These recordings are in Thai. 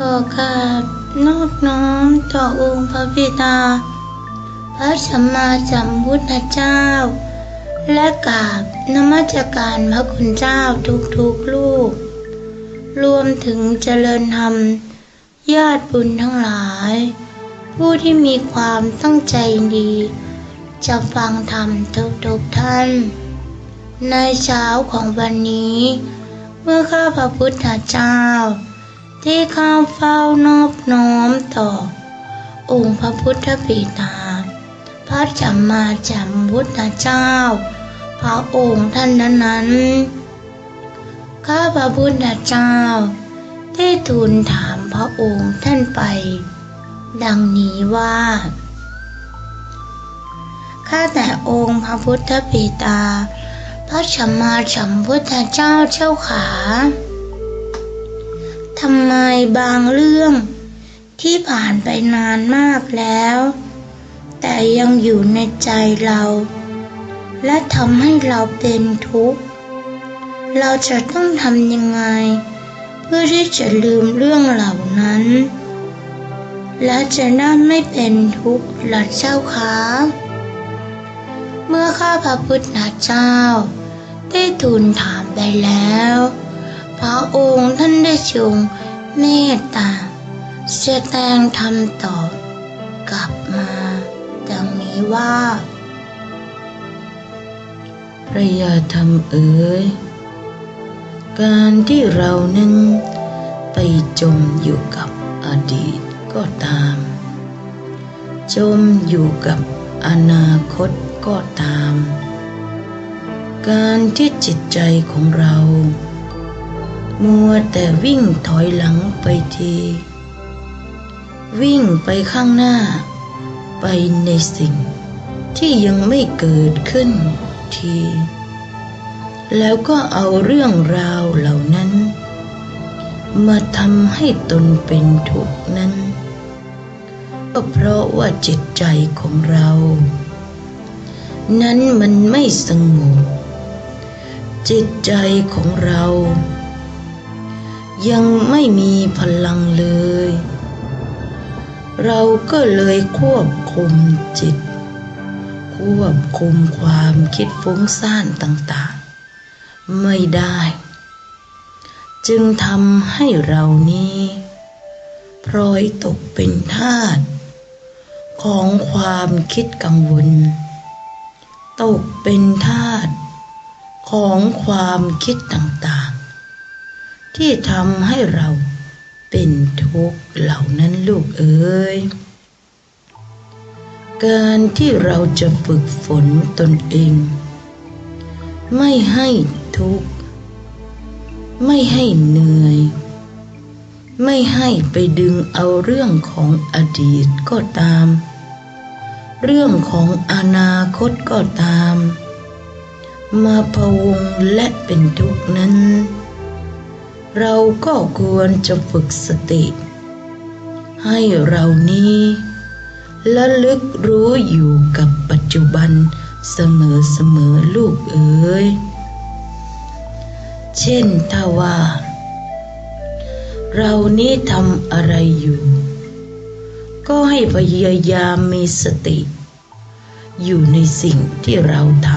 ขอกราบนอบน้อมต่อองค์พระบิดา พระสัมมาสัมพุทธเจ้า และกราบนมัสการพระคุณเจ้าทุกๆลูก รวมถึงเจริญธรรม ญาติบุญทั้งหลาย ผู้ที่มีความตั้งใจดี จะฟังธรรมทุกๆท่าน ในเช้าของวันนี้ เมื่อข้าพระพุทธเจ้า ที่ข้าเฝ้านอบน้อมต่อ องค์พระพุทธบิดา พระสัมมาสัมพุทธเจ้า พระองค์ท่านนั้นข้าพระพุทธเจ้า ได้ทูลถามพระองค์ท่านไป ดังนี้ว่าข้าแต่องค์พระพุทธบิดา พระสัมมาสัมพุทธเจ้าเจ้าขา ทำไมบางเรื่อง ที่ผ่านไปนานมากแล้ว แต่ยังอยู่ในใจเรา และทำให้เราเป็นทุกข์ เราจะต้องทำยังไง เพื่อที่จะลืมเรื่องเหล่านั้น และจะได้ไม่เป็นทุกข์หลัเจ้าคะเมื่อข้าพระพุทธเจ้า ได้ทูลถามไปแล้ว ระองค์ท่านได้ทรงเมตตาแสดงธรรมตอบกลับมาดังนี้ว่าพระยาธรรมเอ๋ยการที่เรานั้นไปจมอยู่กับอดีตก็ตาม จมอยู่กับอนาคตก็ตาม การที่จิตใจของเรา มัวแต่วิ่งถอยหลังไปที วิ่งไปข้างหน้า ไปในสิ่งที่ยังไม่เกิดขึ้นที แล้วก็เอาเรื่องราวเหล่านั้น มาทำให้ตนเป็นทุกข์นั้น ก็เพราะว่าจิตใจของเรา นั้นมันไม่สงบจิตใจของเรา ยังไม่มีพลังเลย เราก็เลยควบคุมจิต ควบคุมความคิดฟุ้งซ่านต่างๆ ไม่ได้ จึงทำให้เรานี้พลอยตกเป็นทาสของความคิดกังวล ตกเป็นทาสของความคิดต่างๆ ที่ทำให้เราเป็นทุกข์เหล่านั้นลูกเอ๋ยการที่เราจะฝึกฝนตนเอง ไม่ให้ทุกข์ ไม่ให้เหนื่อย ไม่ให้ไปดึงเอาเรื่องของอดีตก็ตาม เรื่องของอนาคตก็ตาม มาพวงและเป็นทุกข์นั้น เราก็ควรจะฝึกสติ ให้เรานี้ละลึกรู้อยู่กับปัจจุบันเสมอเสมอลูกเอ๋ย เช่นถ้าว่า เรานี้ทำอะไรอยู่ ก็ให้พยายามมีสติ อยู่ในสิ่งที่เราท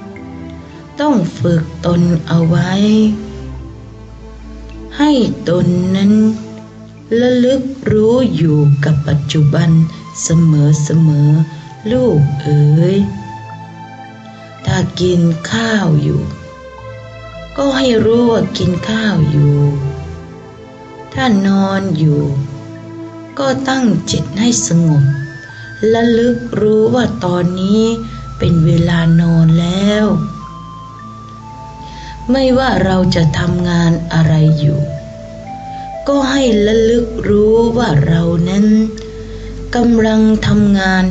ำ ต้องฝึกตนเอาไว้ ให้ตนนั้นระลึกรู้อยู่กับปัจจุบันเสมอเสมอลูกเอ๋ย ถ้ากินข้าวอยู่ ก็ให้รู้ว่ากินข้าวอยู่ ถ้านอนอยู่ ก็ตั้งจิตให้สงบและลึกรู้ว่าตอนนี้เป็นเวลานอนแล้ว ไม่ว่าเราจะทำงานอะไรอยู่ ก็ให้ระลึกรู้ว่าเรานั้นกำลังทำงาน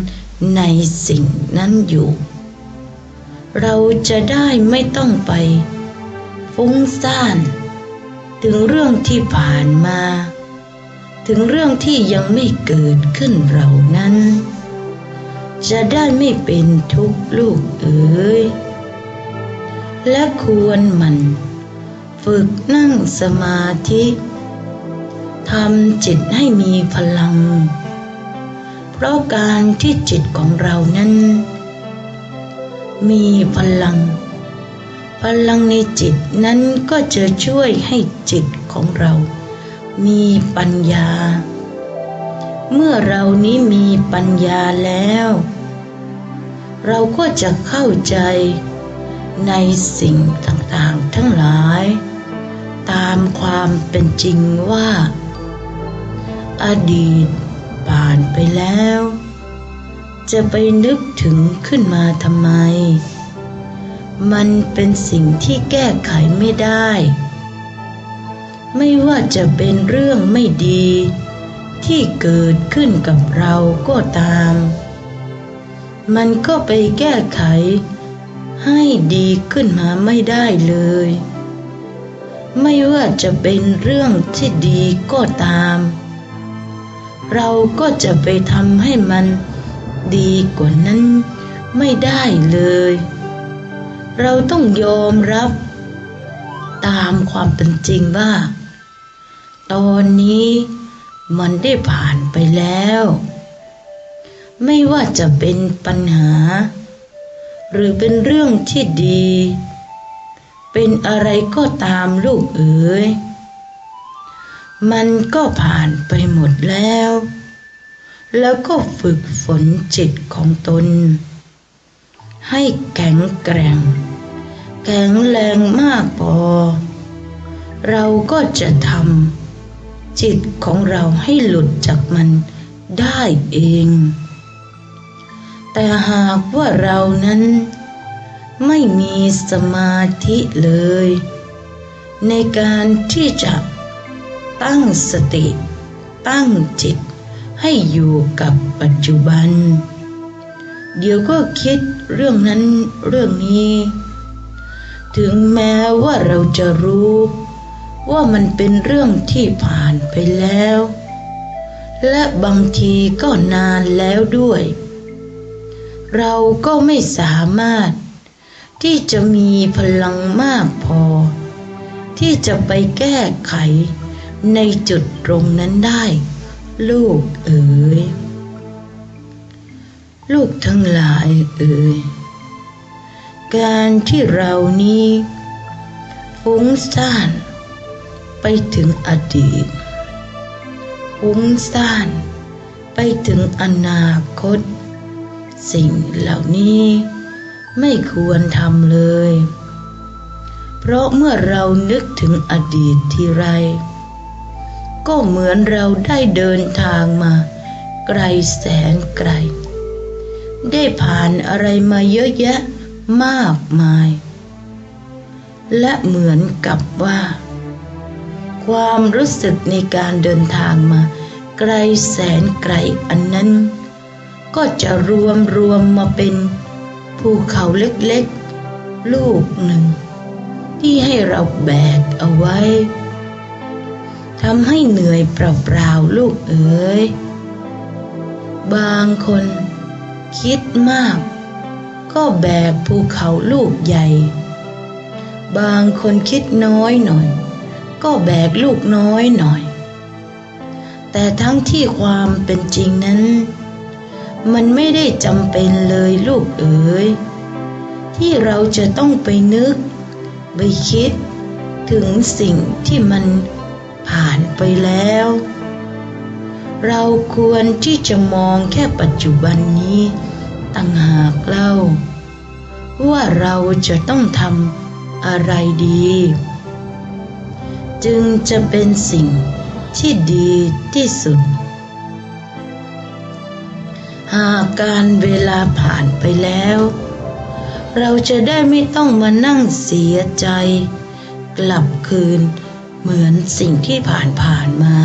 ในสิ่งนั้นอยู่ เราจะได้ไม่ต้องไป ฟุ้งซ่าน ถึงเรื่องที่ผ่านมา ถึงเรื่องที่ยังไม่เกิดขึ้นเหล่านั้น จะได้ไม่เป็นทุกข์ลูกเอ๋ย และควรมันฝึกนั่งสมาธิททำจิตให้มีพลัง เพราะการที่จิตของเรานั้น มีพลัง พลังในจิตนั้นก็จะช่วยให้จิตของเรา มีปัญญา เมื่อเรานี้มีปัญญาแล้ว เราก็จะเข้าใจ ในสิ่งต่างๆทั้งหลาย ตามความเป็นจริงว่า อดีตผ่านไปแล้ว จะไปนึกถึงขึ้นมาทำไม มันเป็นสิ่งที่แก้ไขไม่ได้ ไม่ว่าจะเป็นเรื่องไม่ดี ที่เกิดขึ้นกับเราก็ตาม มันก็ไปแก้ไข ให้ดีขึ้นมาไม่ได้เลย ไม่ว่าจะเป็นเรื่องที่ดีก็ตาม เราก็จะไปทำให้มันดีกว่านั้นไม่ได้เลย เราต้องยอมรับ ตามความเป็นจริงว่า ตอนนี้มันได้ผ่านไปแล้ว ไม่ว่าจะเป็นปัญหา หรือเป็นเรื่องที่ดี เป็นอะไรก็ตามลูกเอ๋ย มันก็ผ่านไปหมดแล้ว แล้วก็ฝึกฝนจิตของตน ให้แข็งแกร่ง แข็งแรงมากพอ เราก็จะทำจิตของเราให้หลุดจากมันได้เอง แต่หากว่าเรานั้น ไม่มีสมาธิเลย ในการที่จะตั้งสติ ตั้งจิตให้อยู่กับปัจจุบัน เดี๋ยวก็คิดเรื่องนั้นเรื่องนี้ ถึงแม้ว่าเราจะรู้ว่ามันเป็นเรื่องที่ผ่านไปแล้ว และบางทีก็นานแล้วด้วย เราก็ไม่สามารถ ที่จะมีพลังมากพอ ที่จะไปแก้ไขในจุดตรงนั้นได้ ลูกเอ๋ยลูกทั้งหลายเอ๋ยการที่เรานี้ฟุ้งซ่านไปถึงอดีตฟุ้งซ่านไปถึงอนาคต สิ่งเหล่านี้ไม่ควรทำเลย เพราะเมื่อเรานึกถึงอดีตทีไร ก็เหมือนเราได้เดินทางมา ไกลแสนไกล ได้ผ่านอะไรมาเยอะแยะมากมาย และเหมือนกับว่า ความรู้สึกในการเดินทางมา ไกลแสนไกลอันนั้น ก็จะรวมรวมมาเป็นภูเขาเล็กๆ ลูกหนึ่ง ที่ให้เราแบกเอาไว้ทำให้เหนื่อยเปล่าๆลูกเอ๋ยบางคนคิดมาก ก็แบกภูเขาลูกใหญ่ บางคนคิดน้อยหน่อย ก็แบกลูกน้อยหน่อย แต่ทั้งที่ความเป็นจริงนั้น มันไม่ได้จำเป็นเลยลูกเอ๋ยที่เราจะต้องไปนึก ไปคิด ถึงสิ่งที่มันผ่านไปแล้ว เราควรที่จะมองแค่ปัจจุบันนี้ต่างหากเล่า ว่าเราจะต้องทำอะไรดี จึงจะเป็นสิ่งที่ดีที่สุด หากการเวลาผ่านไปแล้ว เราจะได้ไม่ต้องมานั่งเสียใจ กลับคืนเหมือนสิ่งที่ผ่านผ่านมา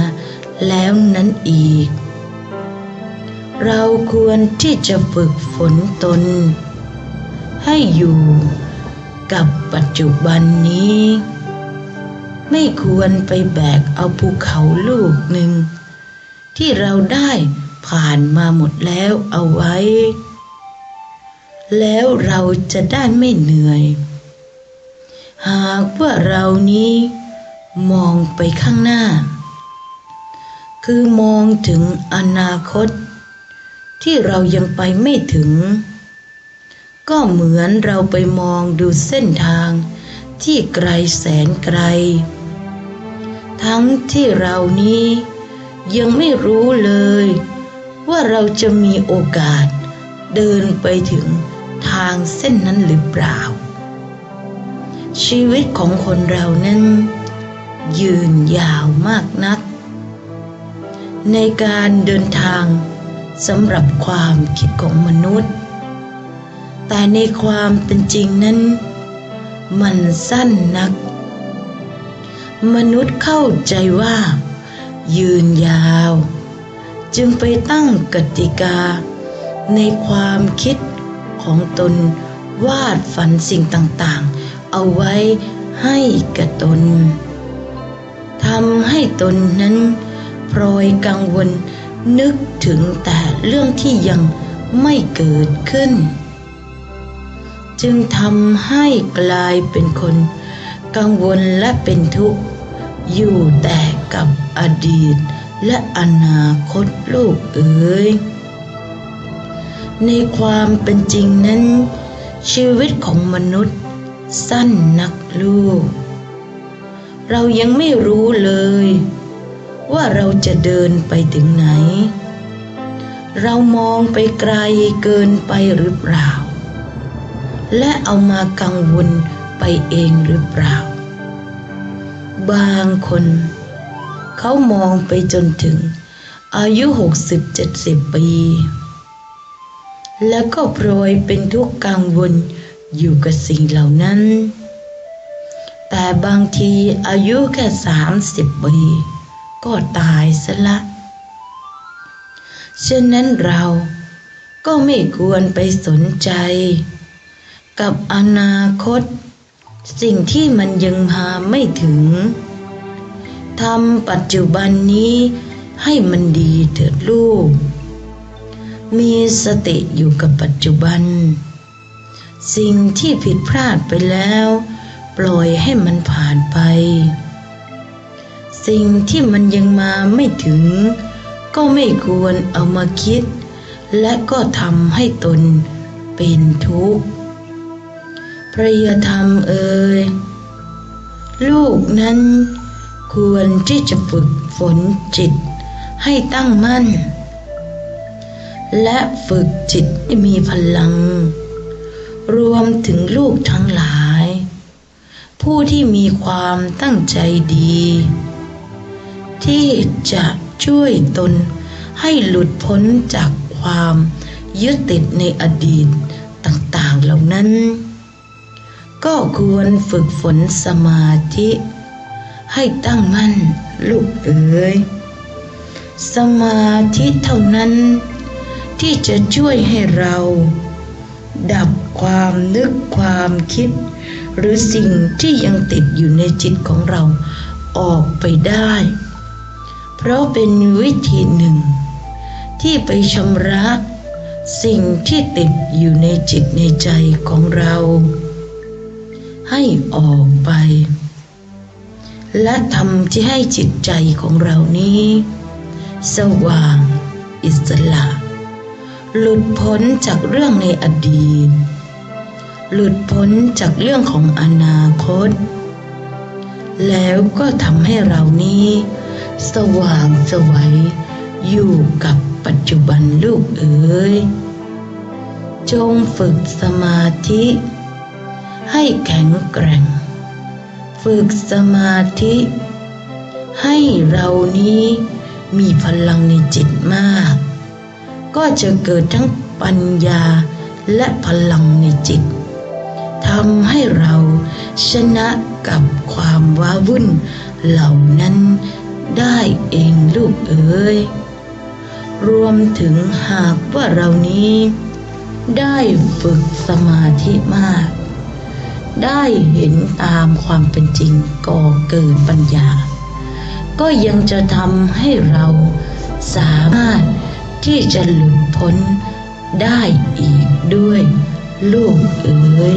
แล้วนั้นอีก เราควรที่จะฝึกฝนตน ให้อยู่กับปัจจุบันนี้ ไม่ควรไปแบกเอาภูเขาลูกหนึ่ง ที่เราได้ ผ่านมาหมดแล้วเอาไว้ แล้วเราจะได้ไม่เหนื่อย หากว่าเรานี้มองไปข้างหน้า คือมองถึงอนาคต ที่เรายังไปไม่ถึง ก็เหมือนเราไปมองดูเส้นทางที่ไกลแสนไกล ทั้งที่เรานี้ยังไม่รู้เลย ว่าเราจะมีโอกาสเดินไปถึงทางเส้นนั้นหรือเปล่า ชีวิตของคนเรานั้น ยืนยาวมากนัก ในการเดินทางสำหรับความคิดของมนุษย์ แต่ในความเป็นจริงนั้น มันสั้นนัก มนุษย์เข้าใจว่า ยืนยาว จึงไปตั้งกติกา ในความคิดของตนวาดฝันสิ่งต่างๆ เอาไว้ให้กับตนทำให้ตนนั้นพลอยกังวลนึกถึงแต่เรื่องที่ยังไม่เกิดขึ้น จึงทำให้กลายเป็นคน กังวลและเป็นทุกข์ อยู่แต่กับอดีต และอนาคตลูกเอ๋ยในความเป็นจริงนั้น ชีวิตของมนุษย์ สั้นนักลูก เรายังไม่รู้เลย ว่าเราจะเดินไปถึงไหน เรามองไปไกลเกินไปหรือเปล่า และเอามากังวลไปเองหรือเปล่า บางคน เขามองไปจนถึง อายุหกสิบเจ็ดสิบปี แล้วก็พลอยเป็นทุกข์กังวลอยู่กับสิ่งเหล่านั้น แต่บางทีอายุแค่สามสิบปี ก็ตายซะละฉะนั้นเราก็ไม่ควรไปสนใจ กับอนาคต สิ่งที่มันยังพาไม่ถึง ทำปัจจุบันนี้ให้มันดีเถิดลูก มีสติอยู่กับปัจจุบัน สิ่งที่ผิดพลาดไปแล้ว ปล่อยให้มันผ่านไป สิ่งที่มันยังมาไม่ถึง ก็ไม่ควรเอามาคิด และก็ทำให้ตนเป็นทุกข์พระยธรรมเอ่ยลูกนั้น ควรที่จะฝึกฝนจิตให้ตั้งมั่น และฝึกจิตให้มีพลัง รวมถึงลูกทั้งหลาย ผู้ที่มีความตั้งใจดี ที่จะช่วยตนให้หลุดพ้นจากความยึดติดในอดีตต่างๆเหล่านั้น ก็ควรฝึกฝนสมาธิ ให้ตั้งมั่นลูกเอ๋ยสมาธิเท่านั้น ที่จะช่วยให้เรา ดับความนึกความคิด หรือสิ่งที่ยังติดอยู่ในจิตของเราออกไปได้ เพราะเป็นวิธีหนึ่ง ที่ไปชำระสิ่งที่ติดอยู่ในจิตในใจของเรา ให้ออกไป และทำที่ให้จิตใจของเรานี้ สว่าง อิสระ หลุดพ้นจากเรื่องในอดีต หลุดพ้นจากเรื่องของอนาคต แล้วก็ทำให้เรานี้ สว่างสวัยอยู่กับปัจจุบันลูกเอ๋ยจงฝึกสมาธิ ให้แข็งแกร่ง ฝึกสมาธิ ให้เรานี้มีพลังในจิตมาก ก็จะเกิดทั้งปัญญาและพลังในจิตทำให้เราชนะกับความว้าวุ่นเหล่านั้นได้เองลูกเอ๋ยรวมถึงหากว่าเรานี้ ได้ฝึกสมาธิมาก ได้เห็นตามความเป็นจริงก่อเกิดปัญญา ก็ยังจะทำให้เราสามารถที่จะหลุดพ้นได้อีกด้วย ลูกเอ๋ย